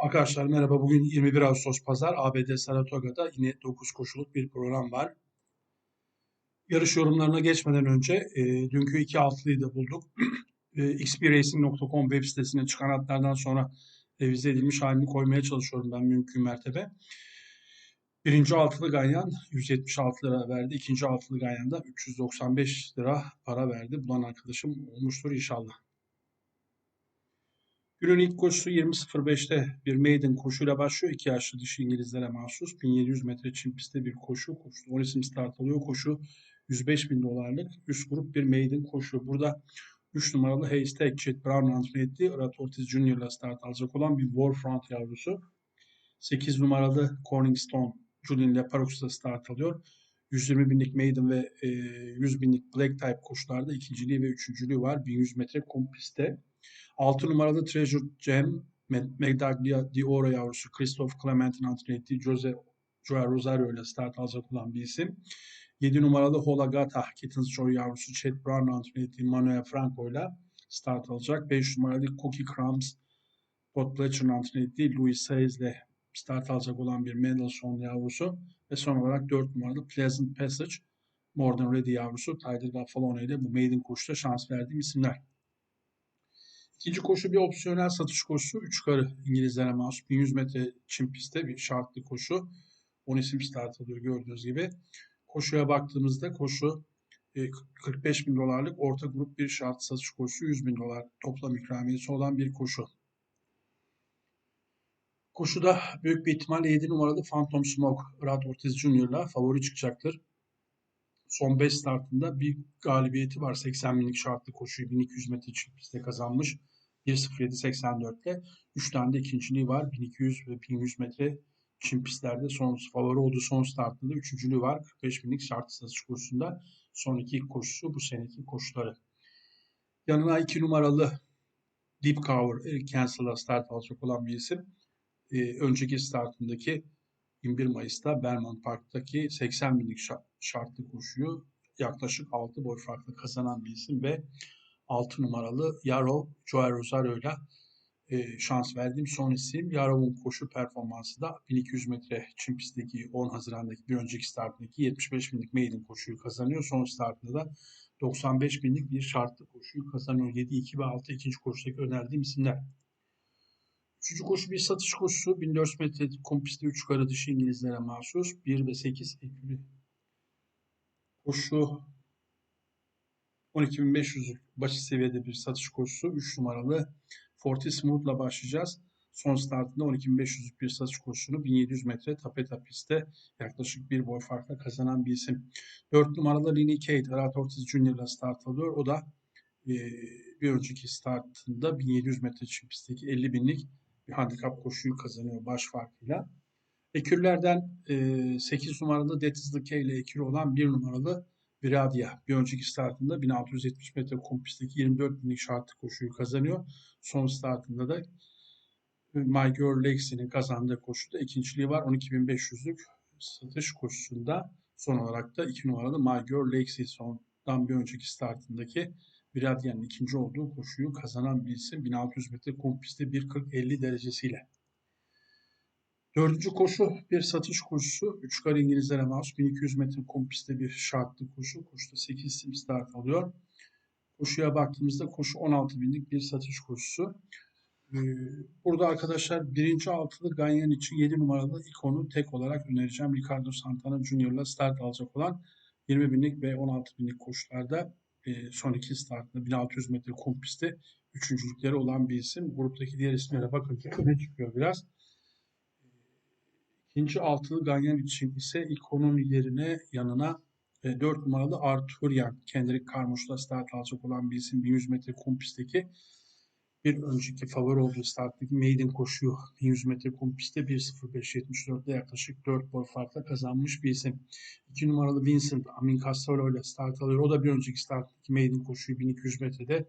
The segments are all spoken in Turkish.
Arkadaşlar merhaba. Bugün 21 Ağustos Pazar ABD Saratoga'da yine 9 koşuluk bir program var. Yarış yorumlarına geçmeden önce e, dünkü iki altılıyı da bulduk. e, xbracing.com web sitesine çıkan atlardan sonra revize edilmiş halini koymaya çalışıyorum ben mümkün mertebe. Birinci altılı ganyan 176 lira verdi. İkinci altılı ganyan da 395 lira para verdi. Bulan arkadaşım olmuştur inşallah. Günün ilk koşusu 20.05'te bir maiden koşuyla başlıyor. İki yaşlı dişi İngilizlere mahsus 1700 metre çim pistte bir koşu. Koşu 10 isim start alıyor. Koşu 105 bin dolarlık üst grup bir maiden koşu. Burada 3 numaralı Haystack Chet Brown transfer ettiği Rat Ortiz Jr. ile start alacak olan bir Warfront yavrusu. 8 numaralı Corningstone Julian Leparox'da start alıyor. 120 binlik maiden ve e, 100 binlik black type koşularda ikinciliği ve üçüncülüğü var. 1100 metre kum pistte. 6 numaralı Treasure Gem, Medaglia di Oro yavrusu Christoph Clement'in antrenör ettiği Jose Joel Rosario ile start alacak olan bir isim. 7 numaralı Holagata, Kittens Joy yavrusu Chet Brown antrenör ettiği Manuel Franco ile start alacak. 5 numaralı Cookie Crumbs, Todd Pletcher'ın antrenör ettiği Louis Saez ile start alacak olan bir Mendelssohn yavrusu. Ve son olarak 4 numaralı Pleasant Passage, Modern Ready yavrusu Tyler Gaffalone ile bu maiden koşuda şans verdiğim isimler. İkinci koşu bir opsiyonel satış koşusu. Üç karı İngilizlere mahsus 1100 metre çim pistte bir şartlı koşu. 10 isim start alıyor gördüğünüz gibi. Koşuya baktığımızda koşu 45 e, bin dolarlık orta grup bir şart satış koşusu 100 bin dolar toplam ikramiyesi olan bir koşu. Koşuda büyük bir ihtimalle 7 numaralı Phantom Smoke Rad Ortiz Jr. favori çıkacaktır. Son 5 startında bir galibiyeti var. 80 binlik şartlı koşuyu 1200 metre çim pistte kazanmış. 1.07.84'te 3 tane de ikinciliği var. 1200 ve 1100 metre çim pistlerde son favori olduğu son startında da üçüncülüğü var. 45 binlik şart satış kursunda son iki koşusu bu seneki koşuları. Yanına 2 numaralı Deep Cover Eric Cancel'a start alacak olan bir isim. Ee, önceki startındaki 21 Mayıs'ta Berman Park'taki 80 binlik şartlı koşuyu yaklaşık 6 boy farklı kazanan bir isim ve 6 numaralı Yarov Joel Rosario ile e, şans verdiğim son isim. Yarov'un koşu performansı da 1200 metre pistteki 10 Haziran'daki bir önceki startındaki 75 binlik maiden koşuyu kazanıyor. Son startında da 95 binlik bir şartlı koşuyu kazanıyor. 7, 2 ve 6 ikinci koşudaki önerdiğim isimler. Üçüncü koşu bir satış koşusu. 1400 metre kum pistte 3 kara dışı İngilizlere mahsus. 1 ve 8 ekülü koşu 12.500 başı seviyede bir satış koşusu. 3 numaralı Forty Smooth'la başlayacağız. Son startında 12.500'lük bir satış koşusunu 1700 metre tapeta pistte yaklaşık bir boy farkla kazanan bir isim. 4 numaralı Lini Kate, Arat Ortiz ile start alıyor. O da e, bir önceki startında 1700 metre çim pistteki 50 binlik bir handikap koşuyu kazanıyor baş farkıyla. Ekürlerden e, 8 numaralı Detizli K ile ekür olan 1 numaralı Viradia bir önceki startında 1670 metre kum pistteki 24 binlik şartlı koşuyu kazanıyor. Son startında da My Girl Lexi'nin kazandığı koşuda ikinciliği var. 12.500'lük satış koşusunda son olarak da 2 numaralı My Girl Lexi sondan bir önceki startındaki Viradia'nın ikinci olduğu koşuyu kazanan bir isim 1600 metre kum pistte 1.40-50 derecesiyle. Dördüncü koşu bir satış koşusu. Üç kar İngilizlere mahsus 1200 metre kum pistte bir şartlı koşu. Koşuda 8 isim start alıyor. Koşuya baktığımızda koşu 16 binlik bir satış koşusu. Ee, burada arkadaşlar birinci altılı Ganyan için 7 numaralı ikonu tek olarak önereceğim. Ricardo Santana Junior ile start alacak olan 20 binlik ve 16 binlik koşularda e, son iki startında 1600 metre kum pistte üçüncülükleri olan bir isim. Gruptaki diğer isimlere bakınca öne çıkıyor biraz. İkinci altılı ganyan için ise ikonun yerine yanına e, 4 numaralı Arturian Kendrick Carmouche'la start alacak olan bir isim 1100 metre kum pistteki bir önceki favori olduğu starttaki maiden koşuyu 1100 metre kum pistte 1.05.74'de yaklaşık 4 boy farkla kazanmış bir isim. 2 numaralı Vincent Amin Castello ile start alıyor. O da bir önceki starttaki maiden koşuyu 1200 metrede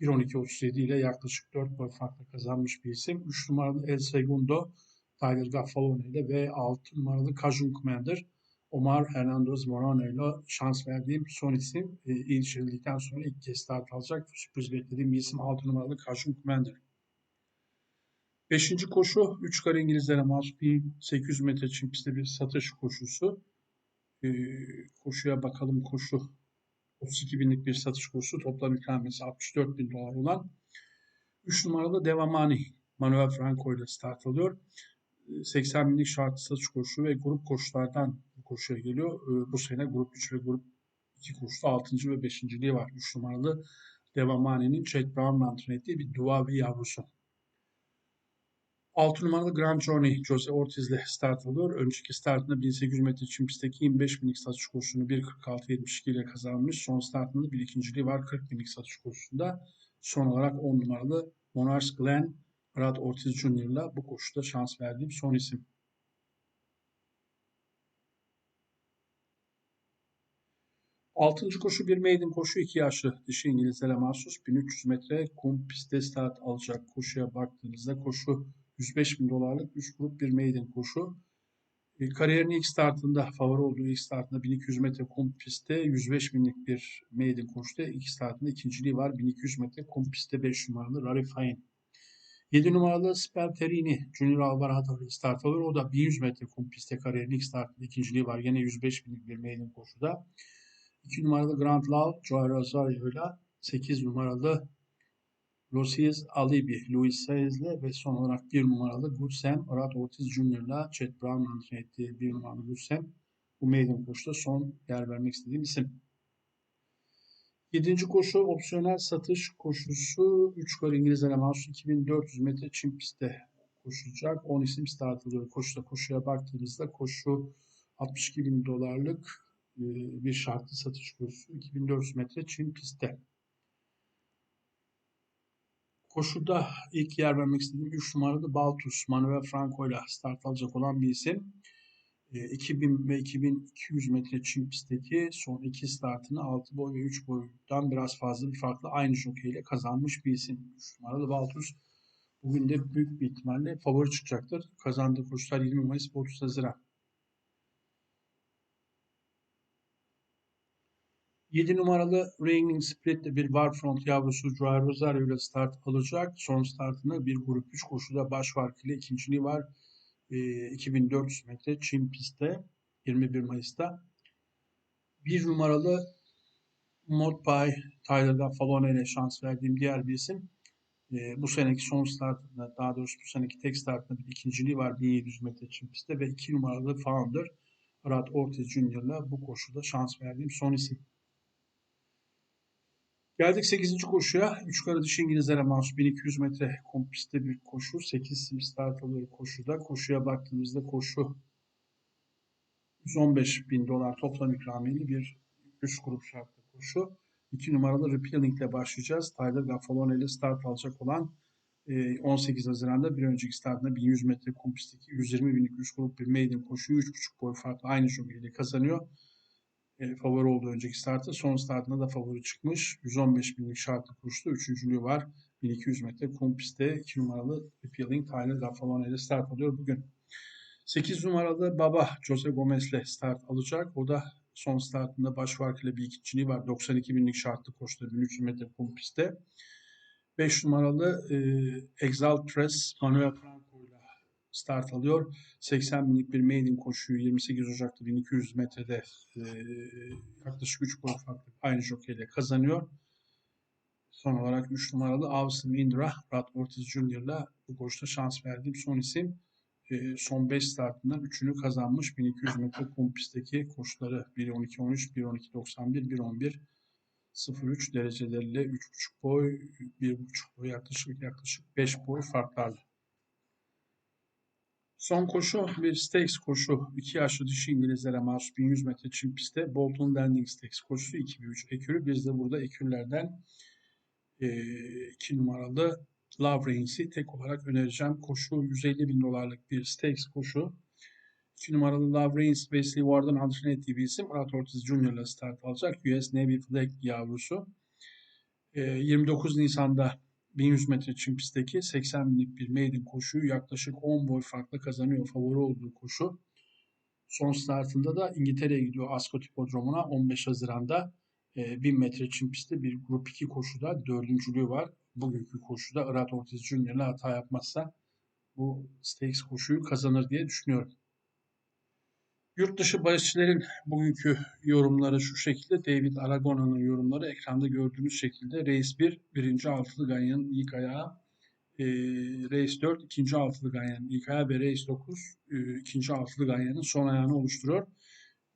1.12.37 ile yaklaşık 4 boy farkla kazanmış bir isim. 3 numaralı El Segundo Tyler Gaffalone ile ve 6 numaralı Kajun Commander Omar Hernandez Morano ile şans verdiğim son isim e, iyileştirildikten sonra ilk kez start alacak. Sürpriz beklediğim bir isim 6 numaralı Kajun Commander. Beşinci koşu 3 kare İngilizlere mahsus 1800 metre çim pistte bir satış koşusu. Ee, koşuya bakalım koşu 32 binlik bir satış koşusu toplam ikramiyesi 64 bin dolar olan 3 numaralı Devamani Manuel Franco ile start alıyor. 80 binlik şartlı satış koşu ve grup koşulardan koşuya geliyor. Ee, bu sene grup 3 ve grup 2 koşuda 6. ve 5.liği var. 3 numaralı Devamani'nin Chad Brown'la antren ettiği bir Duavi yavrusu. 6 numaralı Grand Journey Jose Ortiz ile start alıyor. Önceki startında 1800 metre çim pistteki 25 binlik satış koşusunu 1.46.72 ile kazanmış. Son startında bir ikinciliği var 40 binlik satış koşusunda. Son olarak 10 numaralı Monarchs Glen Brad Ortiz Jr. ile bu koşuda şans verdiğim son isim. Altıncı koşu bir maiden koşu. iki yaşlı dişi İngilizlere mahsus 1300 metre kum pistte start alacak koşuya baktığınızda koşu 105 bin dolarlık 3 grup bir maiden koşu. E, kariyerin ilk startında, favori olduğu ilk startında 1200 metre kum pistte 105 binlik bir maiden koştu. İlk startında ikinciliği var 1200 metre kum pistte 5 numaralı Rarifain. 7 numaralı Sperterini Junior Alvarado start alır. O da 1100 metre kum pistte kariyerin ilk startında ikinciliği var. Yine 105 binlik bir maiden koşuda. 2 numaralı Grand Love Joy Rosario ile 8 numaralı Lucius Alibi, Luis Saez'le ve son olarak 1 numaralı Good Sam, Arad Ortiz Jr.'la Chet Brown antren ettiği 1 numaralı Sam bu maiden koşuda son yer vermek istediğim isim. Yedinci koşu opsiyonel satış koşusu 3 gol İngilizlere mahsus 2400 metre çim pistte koşulacak. 10 isim start alıyor. Koşuda koşuya baktığımızda koşu 62 bin dolarlık e, bir şartlı satış koşusu 2400 metre çim pistte. Koşuda ilk yer vermek istediğim 3 numaralı Baltus Manuel Franco ile start alacak olan bir isim. 2000 ve 2200 metre çim pistteki son iki startını 6 boy ve 3 boydan biraz fazla bir farklı aynı jockey kazanmış bir isim. 3 numaralı Baltus bugün de büyük bir ihtimalle favori çıkacaktır. Kazandığı koşular 20 Mayıs 30 Haziran. 7 numaralı Reigning Split'te bir Warfront yavrusu Joao Rosario ile start alacak. Son startında bir grup 3 koşuda baş farkıyla ikinciliği var. 2400 metre Çin pistte 21 Mayıs'ta. Bir numaralı Modpay Tyler'da Falone ile şans verdiğim diğer bir isim. bu seneki son startında daha doğrusu bu seneki tek startında bir ikinciliği var 1700 metre Çin pistte ve iki numaralı Founder Rad Ortiz Jr. bu koşuda şans verdiğim son isim. Geldik 8. koşuya. 3 kara dişi İngilizlere mahsus 1200 metre kompiste bir koşu. 8 sim start alıyor koşuda. Koşuya baktığımızda koşu 115 bin dolar toplam ikramiyeli bir üst grup şartlı koşu. 2 numaralı Repealing ile başlayacağız. Tyler Gaffalone ile start alacak olan 18 e, Haziran'da bir önceki startında 1100 metre kompisteki 120 binlik üst grup bir maiden koşuyu 3,5 boy farklı aynı ile kazanıyor e, favori oldu önceki startı. Son startında da favori çıkmış. 115 binlik şartlı koştu. Üçüncülüğü var. 1200 metre kum pistte 2 numaralı Appealing Tyler Gaffalone ile start alıyor bugün. 8 numaralı Baba Jose Gomez ile start alacak. O da son startında baş farkıyla bir ikinciliği var. 92 binlik şartlı koştu 1300 metre kum pistte. 5 numaralı e, Exaltres Manuel Franco start alıyor. 80 binlik bir maiden koşuyu 28 Ocak'ta 1200 metrede e, yaklaşık 3 boy farklı aynı jokeyle kazanıyor. Son olarak 3 numaralı Avsim Indra, Brad Ortiz ile bu koşuda şans verdiğim son isim. E, son 5 startından 3'ünü kazanmış. 1200 metre kum pistteki koşuları 1.12.13, 1.12.91, 1.11 03 dereceleriyle 3.5 boy, 1.5 boy yaklaşık yaklaşık 5 boy farklarla. Son koşu bir Stakes koşu. 2 yaşlı dişi İngilizlere mahsus 1100 metre çim pistte Bolton Landing Stakes koşusu 2 3 ekürü. Biz de burada ekürlerden 2 e, numaralı Love Rains'i tek olarak önereceğim. Koşu 150 bin dolarlık bir Stakes koşu. 2 numaralı Love Reigns, Wesley Ward'ın antren ettiği bir isim. Murat Ortiz ile start alacak. US Navy Flag yavrusu. 29 e, Nisan'da 1100 metre çim pistteki 80 binlik bir maiden koşuyu yaklaşık 10 boy farklı kazanıyor favori olduğu koşu. Son startında da İngiltere'ye gidiyor Ascot Hipodromu'na 15 Haziran'da 1000 e, metre çim pistte bir grup 2 koşuda dördüncülüğü var. Bugünkü koşuda Irat Ortiz Junior ile hata yapmazsa bu stakes koşuyu kazanır diye düşünüyorum. Yurt dışı bahisçilerin bugünkü yorumları şu şekilde. David Aragona'nın yorumları ekranda gördüğünüz şekilde. Race 1, birinci altılı ganyanın ilk ayağı. E, Race 4, ikinci altılı ganyanın ilk ayağı ve Race 9, e, altılı ganyanın son ayağını oluşturuyor.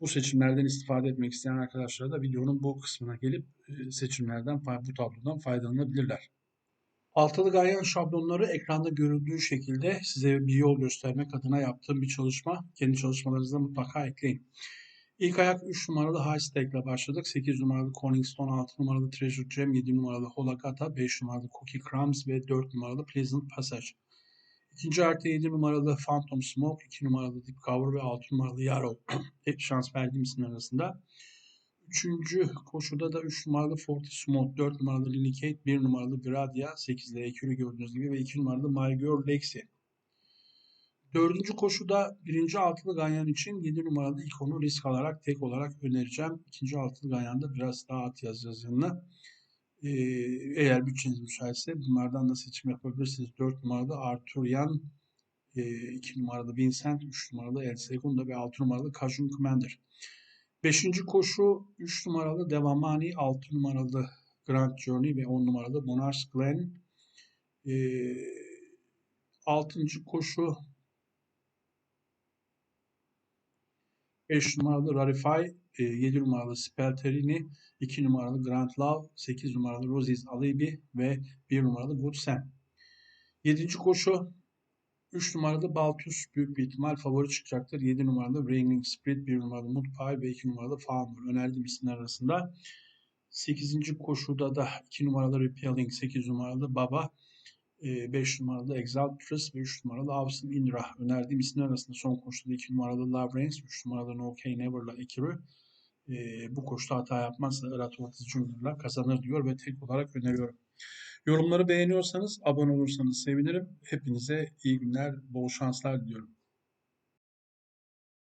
Bu seçimlerden istifade etmek isteyen arkadaşlar da videonun bu kısmına gelip e, seçimlerden, bu tablodan faydalanabilirler. Altılı ganyan şablonları ekranda görüldüğü şekilde size bir yol göstermek adına yaptığım bir çalışma. Kendi çalışmalarınızda mutlaka ekleyin. İlk ayak 3 numaralı High Stake ile başladık. 8 numaralı Corningstone, 6 numaralı Treasure Gem, 7 numaralı Holagata, 5 numaralı Cookie Crumbs ve 4 numaralı Pleasant Passage. İkinci ayakta 7 numaralı Phantom Smoke, 2 numaralı Deep Cover ve 6 numaralı Yarrow. Hep şans verdiğim isimler arasında. Üçüncü koşuda da 3 numaralı Forty Smooth, 4 numaralı Lily Kate, 1 numaralı Gradia, 8'de Ekürü gördüğünüz gibi ve 2 numaralı My Girl Lexi. Dördüncü koşuda birinci altılı ganyan için 7 numaralı ikonu risk alarak tek olarak önereceğim. İkinci altılı ganyanda biraz daha at yazacağız yanına. Ee, eğer bütçeniz müsaitse bunlardan da seçim yapabilirsiniz. 4 numaralı Arthurian, 2 numaralı Vincent, 3 numaralı El Segundo ve 6 numaralı Cajun Commander. Beşinci koşu 3 numaralı Devamani, 6 numaralı Grand Journey ve 10 numaralı Monarch Glen. Ee, 6. koşu 5 numaralı Rarify, 7 numaralı Spelterini, 2 numaralı Grand Love, 8 numaralı Roses Alibi ve 1 numaralı Good Sam. 7. koşu 3 numaralı Baltus büyük bir ihtimal favori çıkacaktır. 7 numaralı Ringling Spirit, 1 numaralı Mudpie ve 2 numaralı Founder önerdiğim isimler arasında. 8. koşuda da 2 numaralı Repelling, 8 numaralı Baba, 5 numaralı Exaltress ve 3 numaralı Avsin Indra önerdiğim isimler arasında son koşuda 2 numaralı Reigns, 3 numaralı No K Never'la Ekiri. E, bu koşuda hata yapmazsa Irat Ortiz Junior'la kazanır diyor ve tek olarak öneriyorum. Yorumları beğeniyorsanız, abone olursanız sevinirim. Hepinize iyi günler, bol şanslar diliyorum.